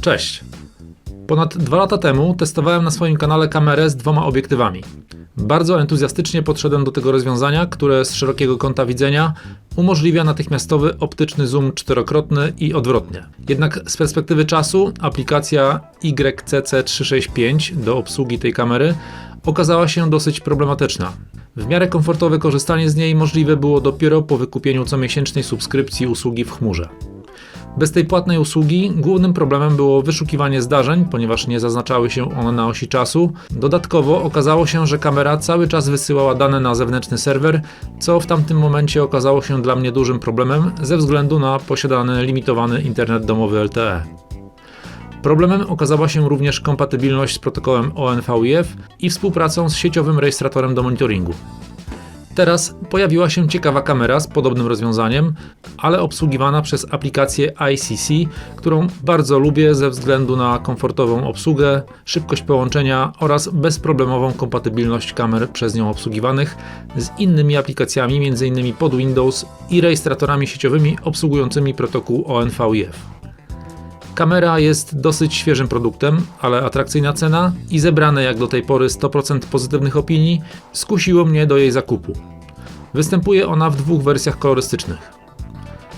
Cześć! Ponad dwa lata temu testowałem na swoim kanale kamerę z dwoma obiektywami. Bardzo entuzjastycznie podszedłem do tego rozwiązania, które z szerokiego kąta widzenia umożliwia natychmiastowy optyczny zoom czterokrotny i odwrotnie. Jednak z perspektywy czasu aplikacja Y YCC365 do obsługi tej kamery okazała się dosyć problematyczna. W miarę komfortowe korzystanie z niej możliwe było dopiero po wykupieniu comiesięcznej subskrypcji usługi w chmurze. Bez tej płatnej usługi głównym problemem było wyszukiwanie zdarzeń, ponieważ nie zaznaczały się one na osi czasu. Dodatkowo okazało się, że kamera cały czas wysyłała dane na zewnętrzny serwer, co w tamtym momencie okazało się dla mnie dużym problemem ze względu na posiadany limitowany internet domowy LTE. Problemem okazała się również kompatybilność z protokołem ONVIF i współpracą z sieciowym rejestratorem do monitoringu. Teraz pojawiła się ciekawa kamera z podobnym rozwiązaniem, ale obsługiwana przez aplikację ICC, którą bardzo lubię ze względu na komfortową obsługę, szybkość połączenia oraz bezproblemową kompatybilność kamer przez nią obsługiwanych z innymi aplikacjami, m.in. pod Windows i rejestratorami sieciowymi obsługującymi protokół ONVIF. Kamera jest dosyć świeżym produktem, ale atrakcyjna cena i zebrane jak do tej pory 100% pozytywnych opinii skusiło mnie do jej zakupu. Występuje ona w dwóch wersjach kolorystycznych.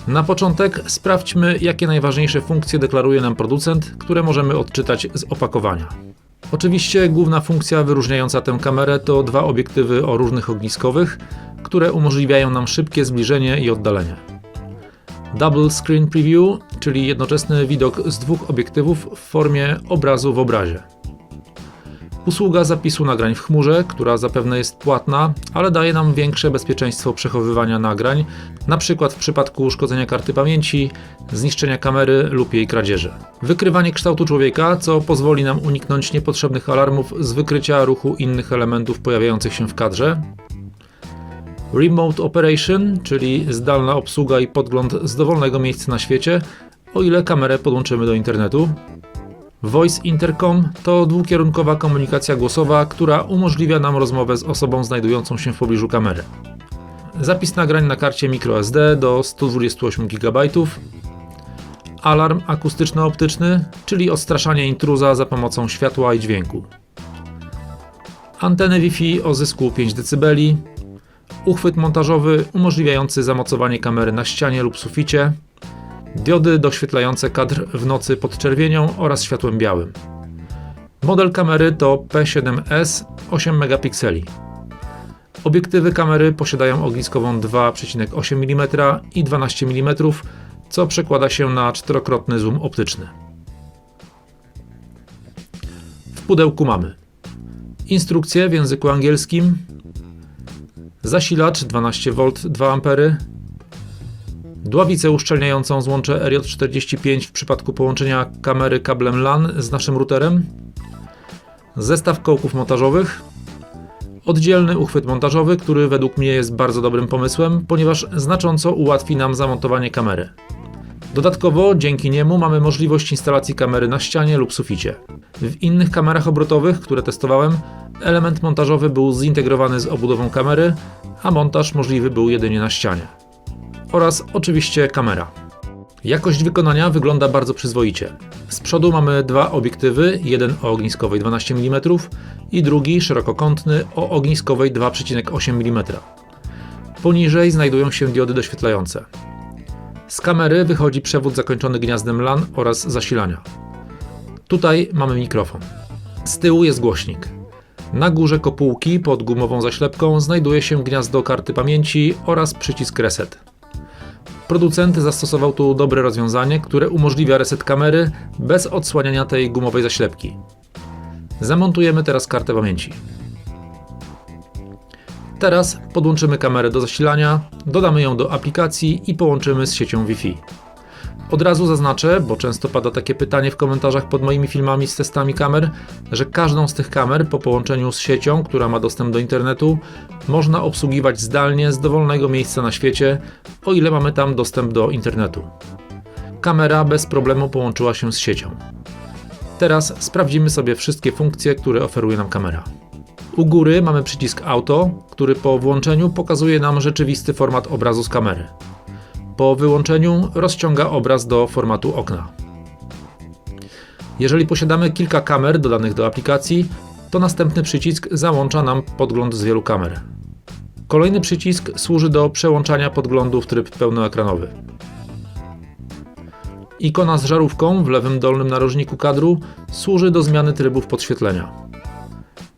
Na początek sprawdźmy, jakie najważniejsze funkcje deklaruje nam producent, które możemy odczytać z opakowania. Oczywiście główna funkcja wyróżniająca tę kamerę to dwa obiektywy o różnych ogniskowych, które umożliwiają nam szybkie zbliżenie i oddalenie. Double Screen Preview, czyli jednoczesny widok z dwóch obiektywów w formie obrazu w obrazie. Usługa zapisu nagrań w chmurze, która zapewne jest płatna, ale daje nam większe bezpieczeństwo przechowywania nagrań, np. w przypadku uszkodzenia karty pamięci, zniszczenia kamery lub jej kradzieży. Wykrywanie kształtu człowieka, co pozwoli nam uniknąć niepotrzebnych alarmów z wykrycia ruchu innych elementów pojawiających się w kadrze. Remote Operation, czyli zdalna obsługa i podgląd z dowolnego miejsca na świecie, o ile kamerę podłączymy do internetu. Voice Intercom to dwukierunkowa komunikacja głosowa, która umożliwia nam rozmowę z osobą znajdującą się w pobliżu kamery. Zapis nagrań na karcie microSD do 128 GB. Alarm akustyczno-optyczny, czyli odstraszanie intruza za pomocą światła i dźwięku. Anteny Wi-Fi o zysku 5 dB. Uchwyt montażowy umożliwiający zamocowanie kamery na ścianie lub suficie diody doświetlające kadr w nocy pod czerwienią oraz światłem białym. Model kamery to P7S 8 megapikseli. Obiektywy kamery posiadają ogniskową 2,8 mm i 12 mm, co przekłada się na czterokrotny zoom optyczny. W pudełku mamy instrukcję w języku angielskim, zasilacz 12V 2 A, dławicę uszczelniającą złącze RJ45 w przypadku połączenia kamery kablem LAN z naszym routerem, zestaw kołków montażowych, oddzielny uchwyt montażowy, który według mnie jest bardzo dobrym pomysłem, ponieważ znacząco ułatwi nam zamontowanie kamery. Dodatkowo dzięki niemu mamy możliwość instalacji kamery na ścianie lub suficie. W innych kamerach obrotowych, które testowałem, element montażowy był zintegrowany z obudową kamery, a montaż możliwy był jedynie na ścianie oraz oczywiście kamera. Jakość wykonania wygląda bardzo przyzwoicie. Z przodu mamy dwa obiektywy, jeden o ogniskowej 12 mm i drugi szerokokątny o ogniskowej 2,8 mm. Poniżej znajdują się diody doświetlające. Z kamery wychodzi przewód zakończony gniazdem LAN oraz zasilania. Tutaj mamy mikrofon. Z tyłu jest głośnik. Na górze kopułki pod gumową zaślepką znajduje się gniazdo karty pamięci oraz przycisk reset. Producent zastosował tu dobre rozwiązanie, które umożliwia reset kamery bez odsłaniania tej gumowej zaślepki. Zamontujemy teraz kartę pamięci. Teraz podłączymy kamerę do zasilania, dodamy ją do aplikacji i połączymy z siecią Wi-Fi. Od razu zaznaczę, bo często pada takie pytanie w komentarzach pod moimi filmami z testami kamer, że każdą z tych kamer po połączeniu z siecią, która ma dostęp do internetu, można obsługiwać zdalnie z dowolnego miejsca na świecie, o ile mamy tam dostęp do internetu. Kamera bez problemu połączyła się z siecią. Teraz sprawdzimy sobie wszystkie funkcje, które oferuje nam kamera. U góry mamy przycisk Auto, który po włączeniu pokazuje nam rzeczywisty format obrazu z kamery. Po wyłączeniu rozciąga obraz do formatu okna. Jeżeli posiadamy kilka kamer dodanych do aplikacji, to następny przycisk załącza nam podgląd z wielu kamer. Kolejny przycisk służy do przełączania podglądu w tryb pełnoekranowy. Ikona z żarówką w lewym dolnym narożniku kadru służy do zmiany trybów podświetlenia.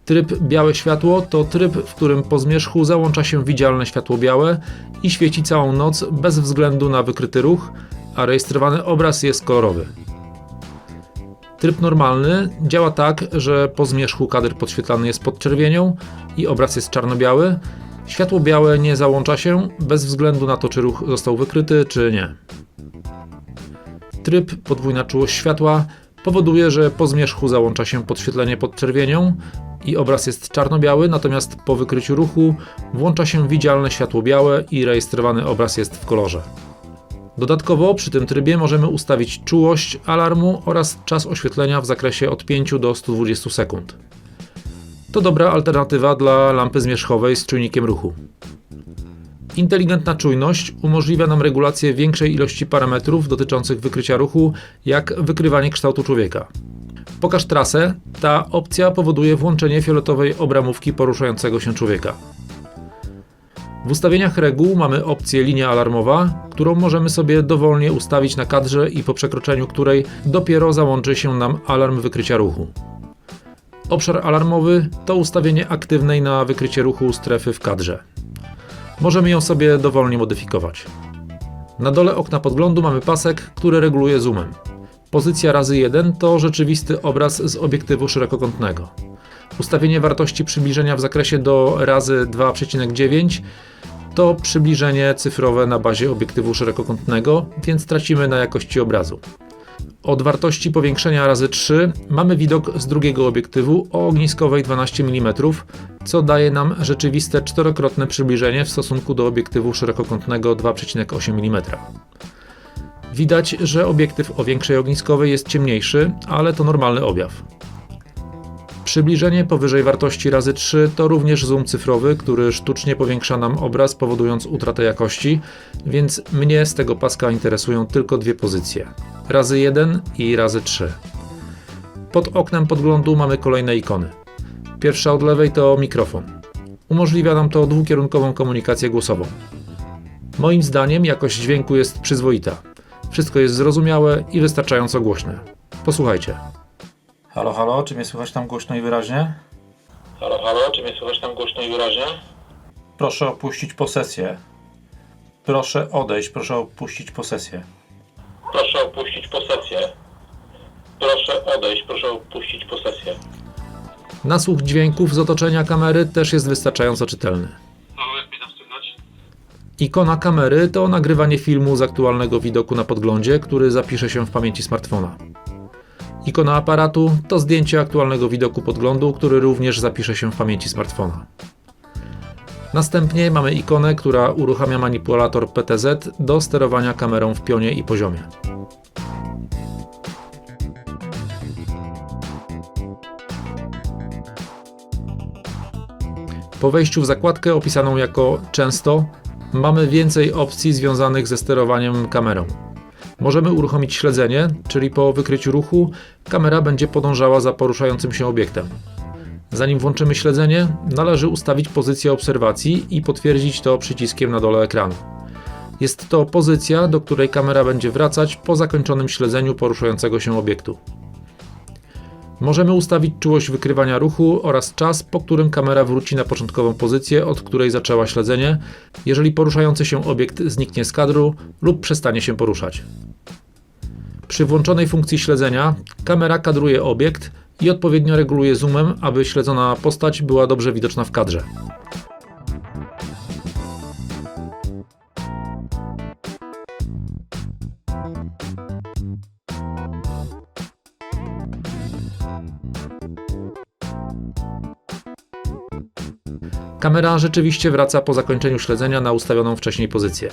Tryb białe światło to tryb, w którym po zmierzchu załącza się widzialne światło białe i świeci całą noc bez względu na wykryty ruch, a rejestrowany obraz jest kolorowy. Tryb normalny działa tak, że po zmierzchu kadr podświetlany jest podczerwienią i obraz jest czarno-biały. Światło białe nie załącza się bez względu na to, czy ruch został wykryty, czy nie. Tryb podwójna czułość światła powoduje, że po zmierzchu załącza się podświetlenie podczerwienią i obraz jest czarno-biały, natomiast po wykryciu ruchu włącza się widzialne światło białe i rejestrowany obraz jest w kolorze. Dodatkowo przy tym trybie możemy ustawić czułość alarmu oraz czas oświetlenia w zakresie od 5 do 120 sekund. To dobra alternatywa dla lampy zmierzchowej z czujnikiem ruchu. Inteligentna czujność umożliwia nam regulację większej ilości parametrów dotyczących wykrycia ruchu, jak wykrywanie kształtu człowieka. Pokaż trasę. Ta opcja powoduje włączenie fioletowej obramówki poruszającego się człowieka. W ustawieniach reguł mamy opcję linia alarmowa, którą możemy sobie dowolnie ustawić na kadrze i po przekroczeniu której dopiero załączy się nam alarm wykrycia ruchu. Obszar alarmowy to ustawienie aktywnej na wykrycie ruchu strefy w kadrze. Możemy ją sobie dowolnie modyfikować. Na dole okna podglądu mamy pasek, który reguluje zoomem. Pozycja razy 1 to rzeczywisty obraz z obiektywu szerokokątnego. Ustawienie wartości przybliżenia w zakresie do razy 2,9 to przybliżenie cyfrowe na bazie obiektywu szerokokątnego, więc tracimy na jakości obrazu. Od wartości powiększenia razy 3 mamy widok z drugiego obiektywu o ogniskowej 12 mm, co daje nam rzeczywiste czterokrotne przybliżenie w stosunku do obiektywu szerokokątnego 2,8 mm. Widać, że obiektyw o większej ogniskowej jest ciemniejszy, ale to normalny objaw. Przybliżenie powyżej wartości razy 3 to również zoom cyfrowy, który sztucznie powiększa nam obraz, powodując utratę jakości, więc mnie z tego paska interesują tylko dwie pozycje: razy 1 i razy 3. Pod oknem podglądu mamy kolejne ikony. Pierwsza od lewej to mikrofon. Umożliwia nam to dwukierunkową komunikację głosową. Moim zdaniem jakość dźwięku jest przyzwoita. Wszystko jest zrozumiałe i wystarczająco głośne. Posłuchajcie. Halo, halo, czy mnie słychać tam głośno i wyraźnie? Halo, halo, czy mnie słychać tam głośno i wyraźnie? Proszę opuścić posesję. Proszę odejść, proszę opuścić posesję. Proszę opuścić posesję. Proszę odejść, proszę opuścić posesję. Nasłuch dźwięków z otoczenia kamery też jest wystarczająco czytelny. Ikona kamery to nagrywanie filmu z aktualnego widoku na podglądzie, który zapisze się w pamięci smartfona. Ikona aparatu to zdjęcie aktualnego widoku podglądu, który również zapisze się w pamięci smartfona. Następnie mamy ikonę, która uruchamia manipulator PTZ do sterowania kamerą w pionie i poziomie. Po wejściu w zakładkę opisaną jako często mamy więcej opcji związanych ze sterowaniem kamerą. Możemy uruchomić śledzenie, czyli po wykryciu ruchu kamera będzie podążała za poruszającym się obiektem. Zanim włączymy śledzenie, należy ustawić pozycję obserwacji i potwierdzić to przyciskiem na dole ekranu. Jest to pozycja, do której kamera będzie wracać po zakończonym śledzeniu poruszającego się obiektu. Możemy ustawić czułość wykrywania ruchu oraz czas, po którym kamera wróci na początkową pozycję, od której zaczęła śledzenie, jeżeli poruszający się obiekt zniknie z kadru lub przestanie się poruszać. Przy włączonej funkcji śledzenia kamera kadruje obiekt i odpowiednio reguluje zoomem, aby śledzona postać była dobrze widoczna w kadrze. Kamera rzeczywiście wraca po zakończeniu śledzenia na ustawioną wcześniej pozycję.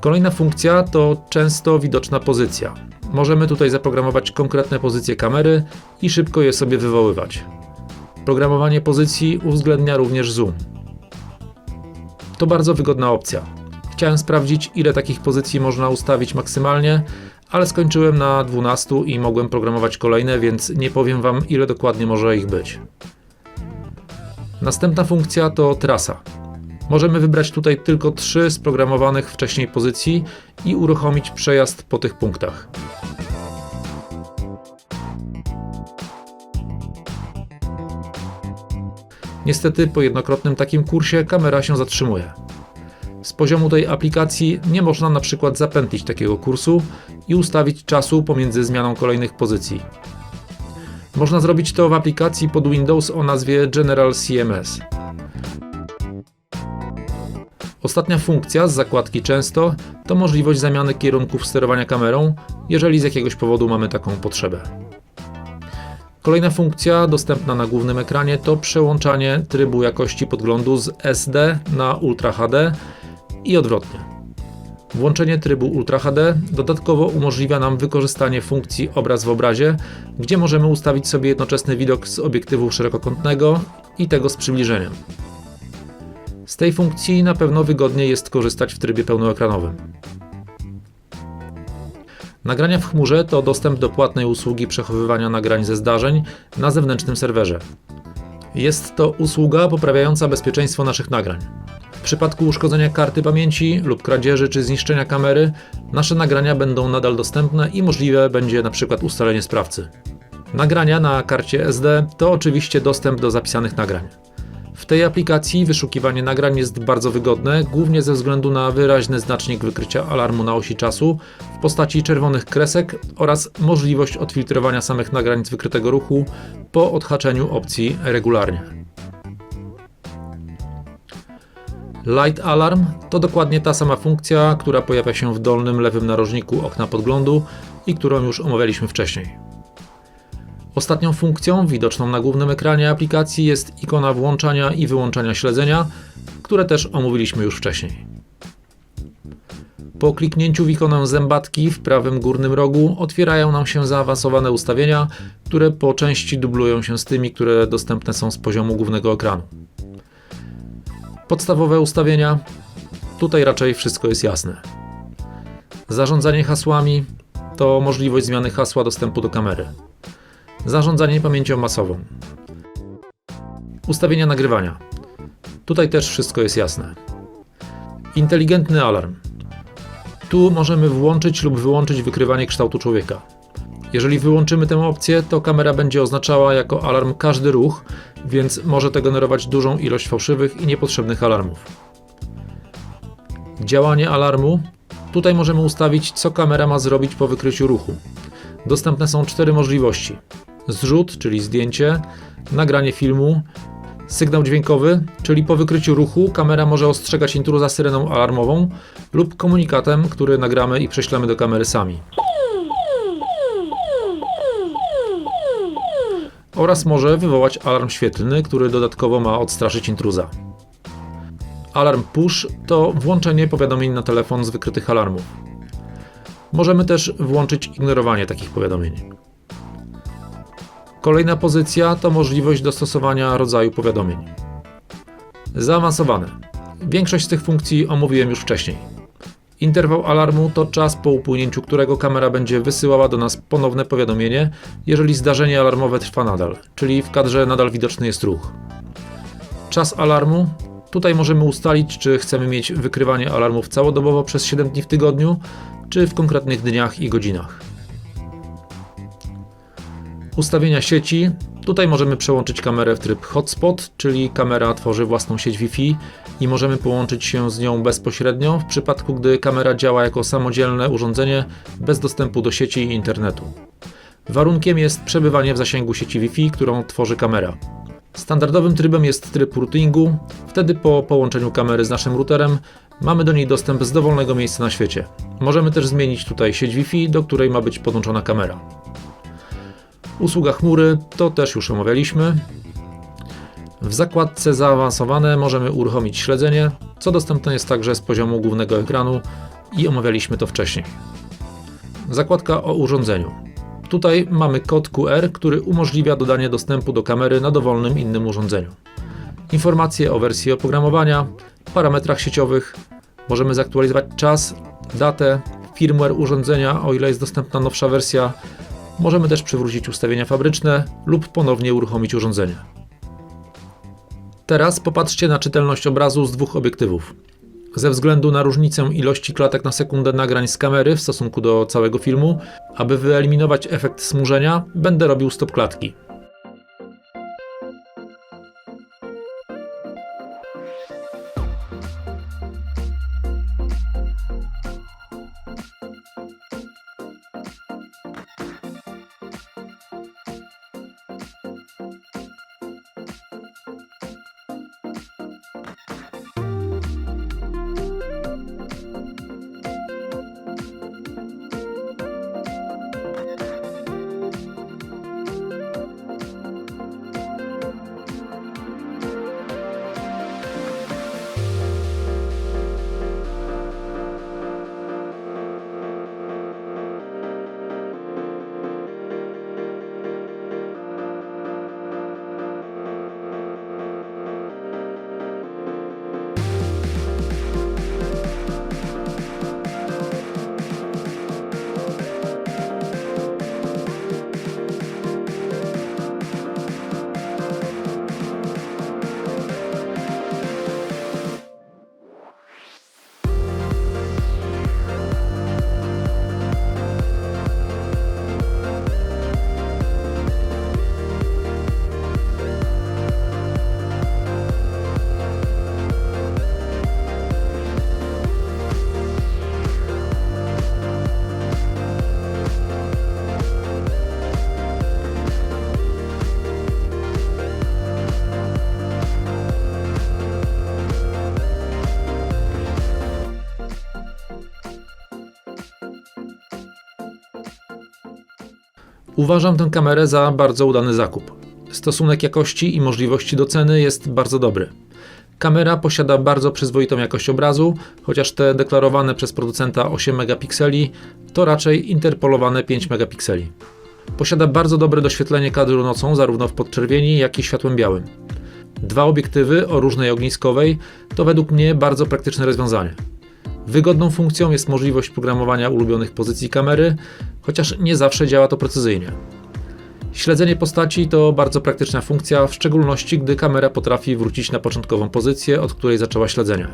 Kolejna funkcja to często widoczna pozycja. Możemy tutaj zaprogramować konkretne pozycje kamery i szybko je sobie wywoływać. Programowanie pozycji uwzględnia również zoom. To bardzo wygodna opcja. Chciałem sprawdzić, ile takich pozycji można ustawić maksymalnie, ale skończyłem na 12 i mogłem programować kolejne, więc nie powiem Wam ile dokładnie może ich być. Następna funkcja to trasa. Możemy wybrać tutaj tylko trzy z programowanych wcześniej pozycji i uruchomić przejazd po tych punktach. Niestety po jednokrotnym takim kursie kamera się zatrzymuje. Z poziomu tej aplikacji nie można na przykład zapętlić takiego kursu i ustawić czasu pomiędzy zmianą kolejnych pozycji. Można zrobić to w aplikacji pod Windows o nazwie General CMS. Ostatnia funkcja z zakładki Często to możliwość zamiany kierunków sterowania kamerą, jeżeli z jakiegoś powodu mamy taką potrzebę. Kolejna funkcja dostępna na głównym ekranie to przełączanie trybu jakości podglądu z SD na Ultra HD i odwrotnie. Włączenie trybu Ultra HD dodatkowo umożliwia nam wykorzystanie funkcji obraz w obrazie, gdzie możemy ustawić sobie jednoczesny widok z obiektywu szerokokątnego i tego z przybliżeniem. Z tej funkcji na pewno wygodniej jest korzystać w trybie pełnoekranowym. Nagrania w chmurze to dostęp do płatnej usługi przechowywania nagrań ze zdarzeń na zewnętrznym serwerze. Jest to usługa poprawiająca bezpieczeństwo naszych nagrań. W przypadku uszkodzenia karty pamięci lub kradzieży czy zniszczenia kamery, nasze nagrania będą nadal dostępne i możliwe będzie np. ustalenie sprawcy. Nagrania na karcie SD to oczywiście dostęp do zapisanych nagrań. W tej aplikacji wyszukiwanie nagrań jest bardzo wygodne, głównie ze względu na wyraźny znacznik wykrycia alarmu na osi czasu w postaci czerwonych kresek oraz możliwość odfiltrowania samych nagrań z wykrytego ruchu po odhaczeniu opcji regularnie. Light Alarm to dokładnie ta sama funkcja, która pojawia się w dolnym lewym narożniku okna podglądu i którą już omawialiśmy wcześniej. Ostatnią funkcją widoczną na głównym ekranie aplikacji jest ikona włączania i wyłączania śledzenia, które też omówiliśmy już wcześniej. Po kliknięciu w ikonę zębatki w prawym górnym rogu otwierają nam się zaawansowane ustawienia, które po części dublują się z tymi, które dostępne są z poziomu głównego ekranu. Podstawowe ustawienia. Tutaj raczej wszystko jest jasne. Zarządzanie hasłami to możliwość zmiany hasła dostępu do kamery. Zarządzanie pamięcią masową. Ustawienia nagrywania. Tutaj też wszystko jest jasne. Inteligentny alarm. Tu możemy włączyć lub wyłączyć wykrywanie kształtu człowieka. Jeżeli wyłączymy tę opcję, to kamera będzie oznaczała jako alarm każdy ruch, więc może to generować dużą ilość fałszywych i niepotrzebnych alarmów. Działanie alarmu. Tutaj możemy ustawić, co kamera ma zrobić po wykryciu ruchu. Dostępne są cztery możliwości: zrzut, czyli zdjęcie, nagranie filmu, sygnał dźwiękowy, czyli po wykryciu ruchu kamera może ostrzegać intruza syreną alarmową lub komunikatem, który nagramy i prześlemy do kamery sami. Oraz może wywołać alarm świetlny, który dodatkowo ma odstraszyć intruza. Alarm push to włączenie powiadomień na telefon z wykrytych alarmów. Możemy też włączyć ignorowanie takich powiadomień. Kolejna pozycja to możliwość dostosowania rodzaju powiadomień. Zaawansowane. Większość z tych funkcji omówiłem już wcześniej. Interwał alarmu to czas, po upłynięciu którego kamera będzie wysyłała do nas ponowne powiadomienie, jeżeli zdarzenie alarmowe trwa nadal, czyli w kadrze nadal widoczny jest ruch. Czas alarmu. Tutaj możemy ustalić, czy chcemy mieć wykrywanie alarmów całodobowo przez 7 dni w tygodniu, czy w konkretnych dniach i godzinach. Ustawienia sieci. Tutaj możemy przełączyć kamerę w tryb hotspot, czyli kamera tworzy własną sieć Wi-Fi i możemy połączyć się z nią bezpośrednio w przypadku, gdy kamera działa jako samodzielne urządzenie bez dostępu do sieci i internetu. Warunkiem jest przebywanie w zasięgu sieci Wi-Fi, którą tworzy kamera. Standardowym trybem jest tryb routingu. Wtedy po połączeniu kamery z naszym routerem mamy do niej dostęp z dowolnego miejsca na świecie. Możemy też zmienić tutaj sieć Wi-Fi, do której ma być podłączona kamera. Usługa chmury to też już omawialiśmy. W zakładce zaawansowane możemy uruchomić śledzenie, co dostępne jest także z poziomu głównego ekranu i omawialiśmy to wcześniej. Zakładka o urządzeniu. Tutaj mamy kod QR, który umożliwia dodanie dostępu do kamery na dowolnym innym urządzeniu. Informacje o wersji oprogramowania, parametrach sieciowych, możemy zaktualizować czas, datę, firmware urządzenia, o ile jest dostępna nowsza wersja. Możemy też przywrócić ustawienia fabryczne lub ponownie uruchomić urządzenie. Teraz popatrzcie na czytelność obrazu z dwóch obiektywów. Ze względu na różnicę ilości klatek na sekundę nagrań z kamery w stosunku do całego filmu, aby wyeliminować efekt smużenia, będę robił stop klatki. Uważam tę kamerę za bardzo udany zakup. Stosunek jakości i możliwości do ceny jest bardzo dobry. Kamera posiada bardzo przyzwoitą jakość obrazu, chociaż te deklarowane przez producenta 8 megapikseli to raczej interpolowane 5 megapikseli. Posiada bardzo dobre doświetlenie kadru nocą, zarówno w podczerwieni, jak i światłem białym. Dwa obiektywy o różnej ogniskowej to według mnie bardzo praktyczne rozwiązanie. Wygodną funkcją jest możliwość programowania ulubionych pozycji kamery, chociaż nie zawsze działa to precyzyjnie. Śledzenie postaci to bardzo praktyczna funkcja, w szczególności gdy kamera potrafi wrócić na początkową pozycję, od której zaczęła śledzenie.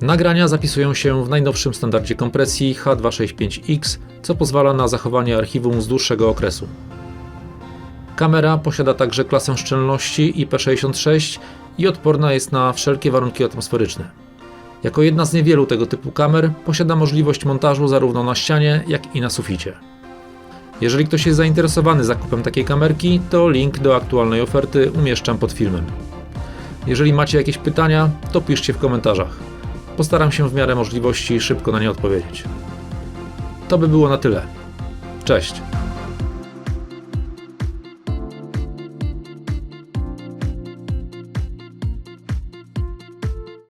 Nagrania zapisują się w najnowszym standardzie kompresji H265X, co pozwala na zachowanie archiwum z dłuższego okresu. Kamera posiada także klasę szczelności IP66 i odporna jest na wszelkie warunki atmosferyczne. Jako jedna z niewielu tego typu kamer posiada możliwość montażu zarówno na ścianie, jak i na suficie. Jeżeli ktoś jest zainteresowany zakupem takiej kamerki, to link do aktualnej oferty umieszczam pod filmem. Jeżeli macie jakieś pytania, to piszcie w komentarzach. Postaram się w miarę możliwości szybko na nie odpowiedzieć. To by było na tyle. Cześć!